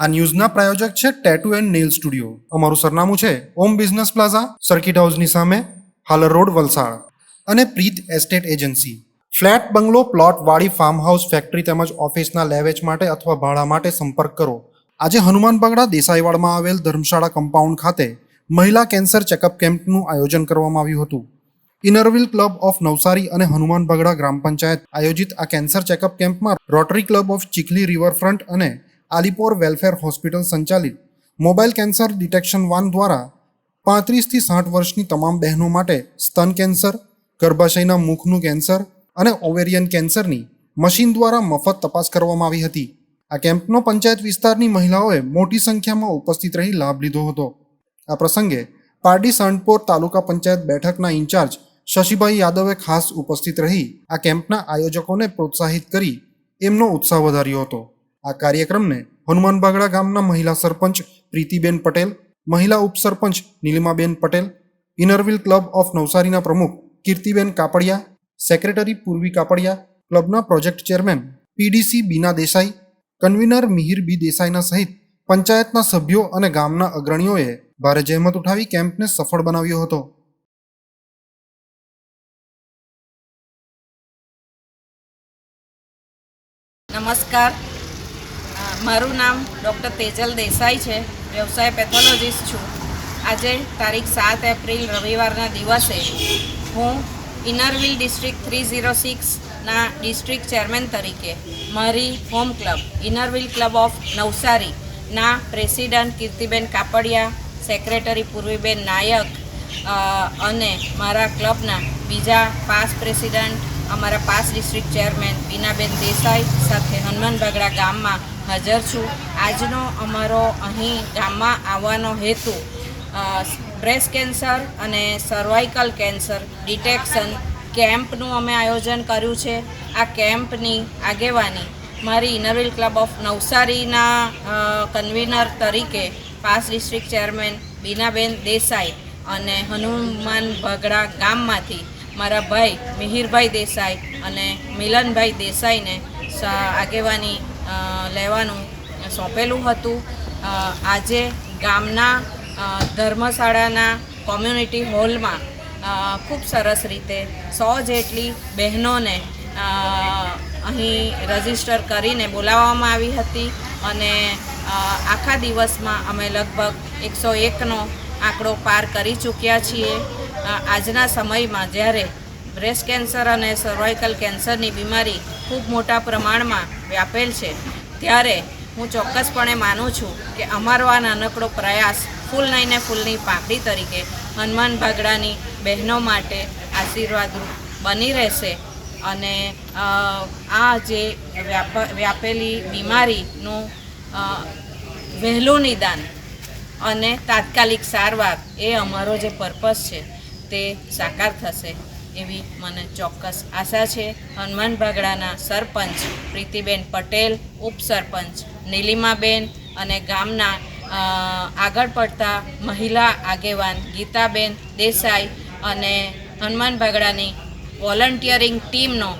આ ન્યૂઝના પ્રાયોજક છે tattoo and nail studio અમારું સરનામું છે ઓમ બિઝનેસ પ્લાઝા સર્કિટ હાઉસની સામે, હાલર રોડ, વલસાડ. અને Preet estate agency flat, bungalow, plot, વાડી ફાર્મ હાઉસ ફેક્ટરી તેમજ ઓફિસના લેવેચ માટે અથવા ભાડા માટે સંપર્ક કરો. આજે હનુમાન બગડા દેસાઈવાડમાં આવેલ ધર્મશાળા કમ્પાઉન્ડ ખાતે મહિલા કેન્સર ચેકઅપ કેમ્પનું આયોજન કરવામાં આવ્યું હતું. ઇનરવિલ ક્લબ ઓફ નવસારી અને હનુમાન બગડા ગ્રામ પંચાયત આયોજિત આ કેન્સર ચેકઅપ કેમ્પમાં rotary club of Chikhli riverfront અને આલીપોર વેલફેર હોસ્પિટલ સંચાલિત મોબાઈલ કેન્સર ડિટેક્શન વાન દ્વારા પાંત્રીસથી સાઠ વર્ષની તમામ બહેનો માટે સ્તન કેન્સર, ગર્ભાશયના મુખનું કેન્સર અને ઓવેરિયન કેન્સરની મશીન દ્વારા મફત તપાસ કરવામાં આવી હતી. આ કેમ્પનો પંચાયત વિસ્તારની મહિલાઓએ મોટી સંખ્યામાં ઉપસ્થિત રહી લાભ લીધો હતો. આ પ્રસંગે પારડી સાંડપોર તાલુકા પંચાયત બેઠકના ઇન્ચાર્જ શશીભાઈ યાદવે ખાસ ઉપસ્થિત રહી આ કેમ્પના આયોજકોને પ્રોત્સાહિત કરી એમનો ઉત્સાહ વધાર્યો હતો. આ કાર્યક્રમને હનુમાન બાગડા ગામના મહિલા સરપંચ પ્રીતિબેન પટેલ, મહિલા ઉપસરપંચ Nilimaben Patel, Inner Wheel club of નવસારીના પ્રમુખ Kirtiben Kapadia, secretary Purvi Kapadia, ક્લબના project chairman PDC Bina Desai, convener Mihir B દેસાઈના સહિત પંચાયતના સભ્યો અને ગામના અગ્રણીઓએ ભારે જહેમત ઉઠાવી કેમ્પને સફળ બનાવ્યો હતો. નમસ્કાર. મારું નામ ડૉક્ટર તેજલ દેસાઈ છે. વ્યવસાય પેથોલોજીસ્ટ છું. આજે તારીખ સાત એપ્રિલ રવિવારના દિવસે હું inner wheel district three zero સિક્સના district chairman તરીકે મારી home club, inner wheel club of નવસારીના પ્રેસિડન્ટ કીર્તિબેન કાપડિયા, સેક્રેટરી પૂર્વીબેન નાયક અને મારા ક્લબના બીજા પાસ પ્રેસિડન્ટ અમારા past district chairman Binaben Desai સાથે હનુમાન બગડા ગામમાં હાજર છું. આજનો અમારો અહીં ગામમાં આવવાનો હેતુ બ્રેસ્ટ કેન્સર અને સર્વાઇકલ કેન્સર ડિટેક્શન કેમ્પનું અમે આયોજન કર્યું છે. આ કેમ્પની આગેવાની મારી ઇનરવિલ ક્લબ ઓફ નવસારીના કન્વીનર તરીકે past district chairman Binaben Desai અને હનુમાન ભગડા ગામમાંથી મારા ભાઈ મિહિરભાઈ દેસાઈ અને મિલનભાઈ દેસાઈને આગેવાની લેવાનું સોંપેલું હતું. આજે ગામના ધર્મશાળાના કોમ્યુનિટી હોલમાં ખૂબ સરસ રીતે સો જેટલી બહેનોને અહીં રજિસ્ટર કરીને બોલાવવામાં આવી હતી અને આખા દિવસમાં અમે લગભગ એકસો એકનો આંકડો પાર કરી ચૂક્યા છીએ. આજના સમયમાં જ્યારે બ્રેસ્ટ કેન્સર અને સર્વાઇકલ કેન્સરની બીમારી ખૂબ મોટા પ્રમાણમાં વ્યાપેલ છે. ત્યારે હું ચોક્કસપણે માનું છું કે અમારો આ નાનકડો પ્રયાસ ફૂલ નહીં ને ફૂલની પાપડી તરીકે હનુમાન ભાગડાની બહેનો માટે આશીર્વાદરૂપ બની રહેશે અને આ જે વ્યાપ, વ્યાપેલી બીમારીનું વહેલું નિદાન અને તાત્કાલિક સારવાર એ અમારો જે પર્પસ છે તે સાકાર થશે. એવી મને ચોક્કસ આશા છે. હનુમાન બાગડાના સરપંચ પ્રીતિબેન પટેલ, ઉપસરપંચ નીલિમાબેન અને ગામના આગળ પડતા મહિલા આગેવાન ગીતાબેન દેસાઈ અને હનુમાન બાગડાની વોલન્ટિયરિંગ ટીમનો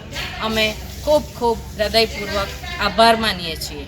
અમે ખૂબ ખૂબ હૃદયપૂર્વક આભાર માનીએ છીએ.